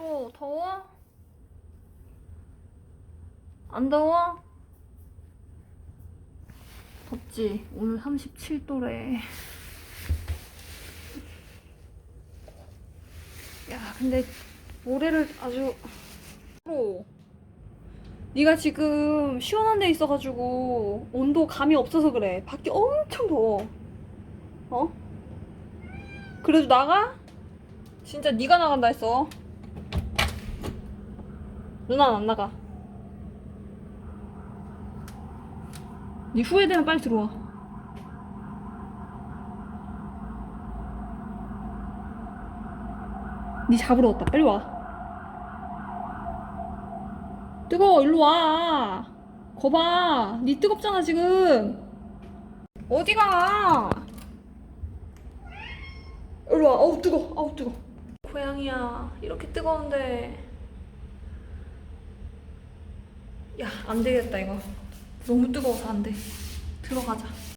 프로 더워? 안 더워? 덥지? 오늘 37도래. 야, 근데 모래를 아주 프로. 네가 지금 시원한 데 있어가지고 온도 감이 없어서 그래. 밖에 엄청 더워. 어? 그래도 나가? 진짜 네가 나간다 했어. 누나는 안 나가. 네 후회되면 빨리 들어와. 네 잡으러 왔다. 빨리 와. 뜨거워. 일로 와. 거봐. 네 뜨겁잖아 지금. 어디 가? 일로 와. 어우 뜨거. 어우 뜨거. 고양이야. 이렇게 뜨거운데. 야, 안 되겠다 이거. 너무 뜨거워서 안 돼. 들어가자.